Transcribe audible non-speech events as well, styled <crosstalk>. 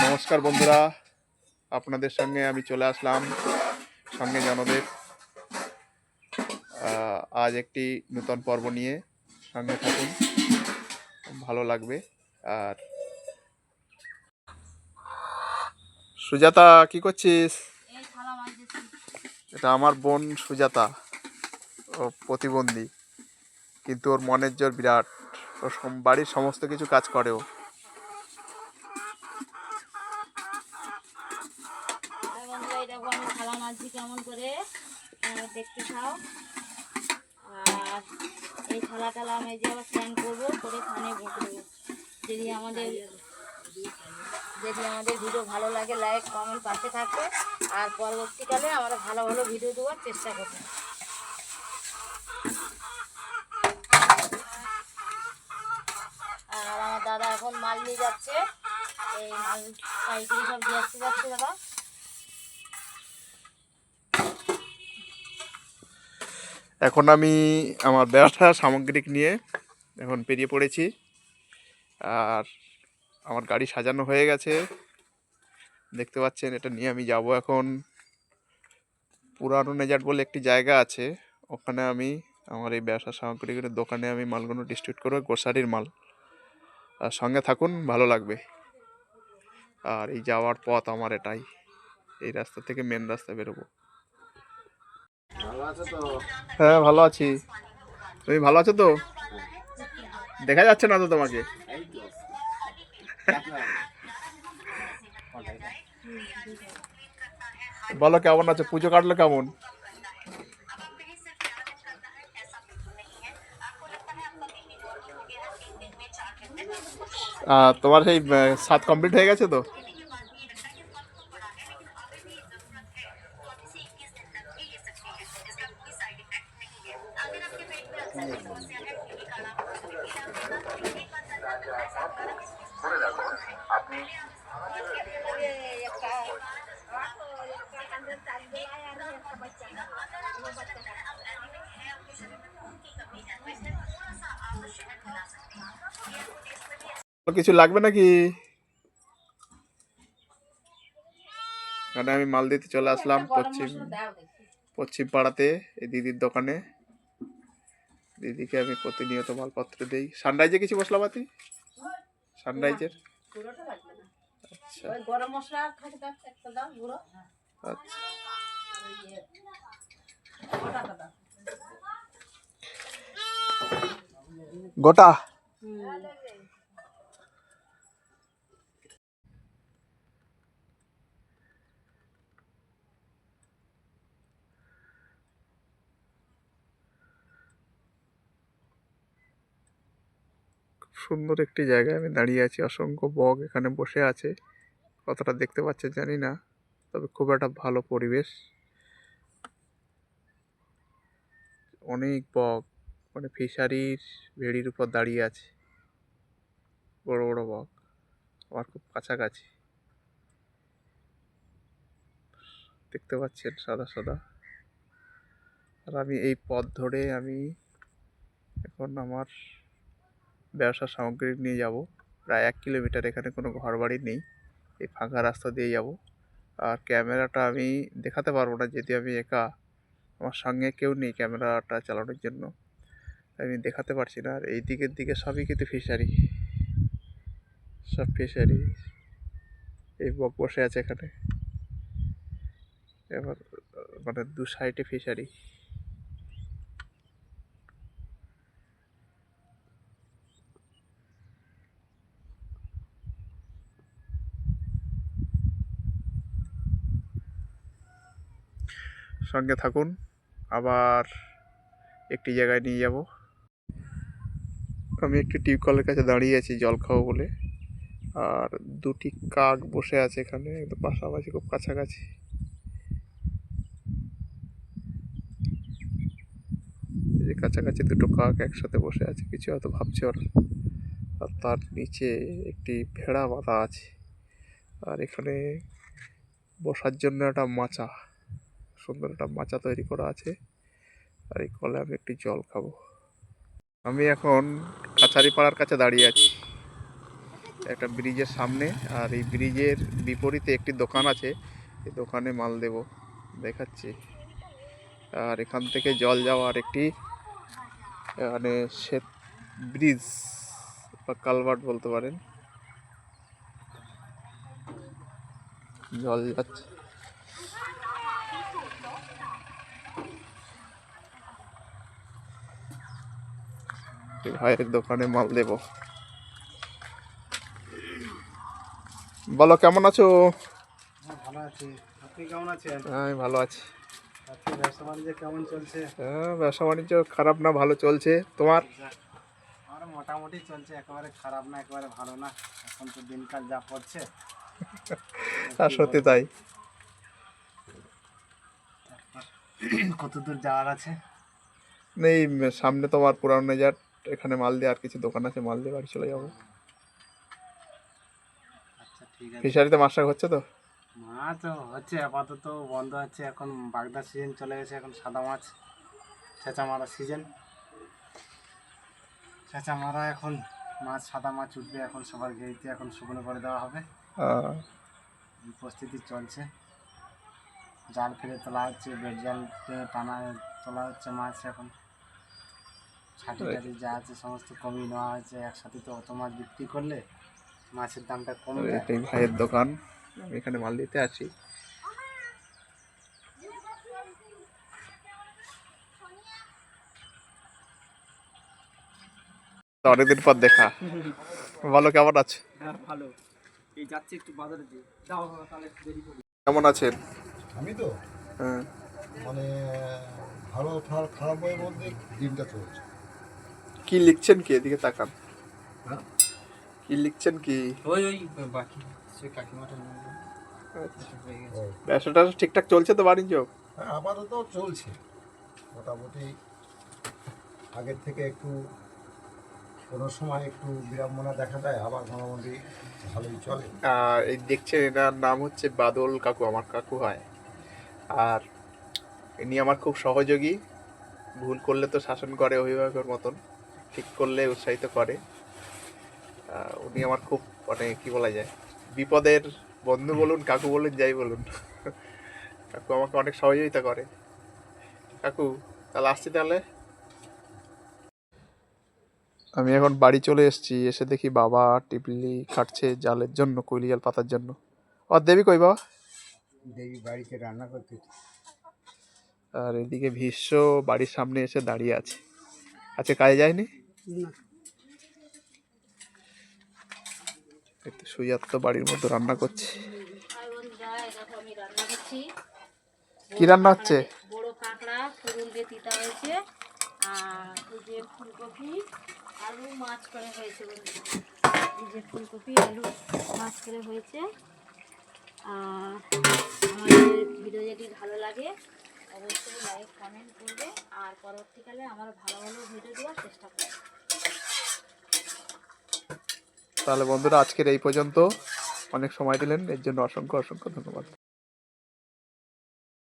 নমস্কার বন্ধুরা। আপনাদের সঙ্গে আমি চলে আসলাম সঙ্গে জনদেব আজ একটি নূতন পর্ব নিয়ে সঙ্গে থাকুন। ভালো লাগবে। আর সুজাতা কি করছিস? এটা আমার বোন সুজাতা ও প্রতিবন্ধী। কিন্তু ওর মনের জোর বিরাট। ও বাড়ির সমস্ত কিছু কাজ করে ও আর বন্ধুরা এই দেখো আমি কেমন করে দেখতে খাও আর এই থালা টালা আমি যে আবার স্নান করব, করে খানে বসে দেবো। যদি আমাদের যদি আমাদের ভিডিও ভালো লাগে লাইক কমেন্ট পাশে থাকবে। আর পরবর্তীকালে আমরা ভালো ভালো ভিডিও দেওয়ার চেষ্টা করব। আর আমার দাদা এখন মাল নিয়ে যাচ্ছে। এই মাল পাইকারি সব দিয়ে আসতে যাচ্ছে দাদা। এখন আমি আমার ব্যবসা সামগ্রিক নিয়ে এখন পেরিয়ে পড়েছি। আর আমার গাড়ি সাজানো হয়ে গেছে। দেখতে পাচ্ছেন, এটা নিয়ে আমি যাব এখন। পুরানো নেজার বলে একটি জায়গা আছে। ওখানে আমি আমার এই ব্যবসা সামগ্রিকের দোকানে আমি মালগুলো ডিস্ট্রিবিউট করব গ্রোসারির মাল। আর সঙ্গে থাকুন, ভালো লাগবে। আর এই যাওয়ার পথ আমার এটাই। এই রাস্তা থেকে মেন রাস্তা বেরোবো। হ্যাঁ ভালো আছি। তুমি ভালো আছো তো? দেখা যাচ্ছে না তো তোমাকে। বলো, কেমন আছো? পুজো কাটলো কেমন? তোমার সেই সাত কমপ্লিট হয়ে গেছে তো? কিছু লাগবে নাকি? আমি মাল দিতে চলে আসলাম পশ্চিম পশ্চিম পাড়াতে এই দিদির দোকানে। দিদিকে আমি প্রতিনিয়ত মালপত্র দিই। সানরাইজে কিছু মশলাপাতি সানরাইজের? আচ্ছা। গরম মশলা পাতি একটা দাও গুঁড়ো। আচ্ছা। গোটা খুব সুন্দর একটি জায়গায় আমি দাঁড়িয়ে আছি। অসংখ্য বক এখানে বসে আছে। কতটা দেখতে পাচ্ছে জানি না, তবে খুব একটা ভালো পরিবেশ। অনেক বক মানে ফিশারির ভেড়ির উপর দাঁড়িয়ে আছে। বড় বড় বক, আমার খুব কাছাকাছি। দেখতে পাচ্ছেন সাদা সাদা। আর আমি এই পথ ধরে আমি এখন আমার ব্যবসা সামগ্রী নিয়ে যাব। প্রায় এক কিলোমিটার এখানে কোনো ঘর বাড়ি নেই। এই ফাঁকা রাস্তা দিয়ে যাব। আর ক্যামেরাটা আমি দেখাতে পারব না যদি আমি একা আমার সঙ্গে কেউ নেই ক্যামেরাটা চালানোর জন্য। আমি দেখাতে পারছি না। আর এই দিকের দিকে সবই কিন্তু ফিশারি সব ফিশারি এই বক বসে আছে এখানে। এবার মানে দু সাইডে ফিশারি সঙ্গে থাকুন। আবার একটি জায়গায় নিয়ে যাব। আমি একটি টিউবকলের কাছে দাঁড়িয়ে আছি, জল খাব বলে। আর দুটি কাক বসে আছে এখানে, একদম পাশাপাশি, খুব কাছাকাছি। কাছাকাছি দুটো কাক একসাথে বসে আছে, কিছু হয়তো ভাবছে ওরা। আর তার নিচে একটি ভেড়া বাঁধা আছে। আর এখানে বসার জন্য একটা মাচা। সুন্দর একটা মাচা তৈরি করা আছে। আর এই কলে আমি একটি জল খাব। আমি এখন কাছারি পাড়ার কাছে দাঁড়িয়ে আছি। একটা ব্রিজের সামনে। আর এই ব্রিজের বিপরীতে একটি দোকান আছে। এই দোকানে মাল দেব। দেখাচ্ছি। আর এখান থেকে জল যাওয়ার একটি মানে শ্বেত ব্রিজ বা কালভার্ট বলতে পারেন। জল যাচ্ছে। ভাইয়ের দোকানে মাল দেব। বলো কেমন আছো? হ্যাঁ, ভালো আছি। আপনি কেমন আছেন? হ্যাঁ, আমি ভালো আছি। ব্যবসা বাণিজ্য কেমন চলছে? হ্যাঁ ব্যবসা বাণিজ্য খারাপ না ভালো চলছে। তোমার? আমার মোটামুটি চলছে একেবারে খারাপ না একেবারে ভালো না। এখন তো দিনকাল যা পড়ছে <laughs> আর সত্যি তাই। কত দূর যাওয়ার আছে? এই সামনে তোমার পুরানো নেজার এখানে মাল দিয়ে আর কিছু দোকান আছে মাল দিয়ে বাড়ি চলে যাব। আচ্ছা ফিশারিতে মাছ শাক হচ্ছে তো? মাছ হচ্ছে আপাতত বন্ধ আছে এখন বাগদা সিজন চলে গেছে এখন সাদা মাছ চেঁচা মারা সিজন চেঁচা মারা এখন মাছ সাদা মাছ উঠবে এখন সবার গেড়িতে এখন শুকনো করে দেওয়া হবে। প্রস্তুতি চলছে। জাল ফেলে তোলা হচ্ছে বেড জাল টানা তোলা হচ্ছে মাছ এখন। ছাটি টাটি যা আছে সমস্ত কমিয়ে নেওয়া হয়েছে একসাথে তো অত মাছ বিক্রি করলে মাছের দামটা কমে এটাই ভাইয়ের দোকান। আমি এখানে মাল দিতে আছি অনেকদিন পর দেখা। ভালো কেমন আছে? হ্যাঁ ভালো। এই যাচ্ছে একটু বাজারে দাও তাহলে দেরি করি। কেমন আছেন? আমি তো? হ্যাঁ। মানে ভালো খারাপ বইয়ের মধ্যে দিনটা চলছে। কি লিখছেন কি? এদিকে তাকান। হ্যাঁ? কি লিখছেন কি? ওই ওই বাকি সে কাকিমাটা আচ্ছা। ব্যবসাটা ঠিকঠাক চলছে তো বাণিজ্য? হ্যাঁ আপাতত চলছে। মোটামুটি আগের থেকে একটু কোনো সময় একটু বিড়ম্বনা দেখা দেয় আবার মোটামুটি ভালোই চলে। আর এই দেখছেন এনার নাম হচ্ছে বাদল কাকু আমার কাকু হয়। আর ইনি আমার খুব সহযোগী। ভুল করলে তো শাসন করে অভিভাবকের মতন। ঠিক করলে উৎসাহিত করে। উনি আমার খুব মানে কি বলা যায় বিপদের বন্ধু বলুন কাকু বলুন যাই বলুন। কাকু আমাকে অনেক সহযোগিতা করে। কাকু তাহলে আসছি তাহলে? আমি এখন বাড়ি চলে এসেছি এসে দেখি বাবা টিপলি খাটছে জালের জন্য কৈলি জাল পাতার জন্য। আর দেবী কই বাবা? দেবী বাড়িতে রান্না করতে আর এদিকে ভীষ্ম বাড়ির সামনে এসে দাঁড়িয়ে আছে। আচ্ছা কাজে যায়নি? সুজাত তো বাড়ির মধ্যে রান্না করছে। কি রান্না হচ্ছে? বড় কাঁকড়া দিয়ে তিতা হয়েছে আর এই যে ফুলকপি আলু মাছ করে হয়েছে বন্ধুরা এই যে ফুলকপি আলু মাছ করে হয়েছে। আর আমাদের ভিডিও যদি ভালো লাগে অবশ্যই লাইক কমেন্ট করবে। আর পরবর্তীকালে আমার ভালো ভালো ভিডিও দেওয়ার চেষ্টা করবে। তাহলে বন্ধুরা, আজকের এই পর্যন্ত। অনেক সময় দিলেন, এর জন্য অসংখ্য অসংখ্য ধন্যবাদ।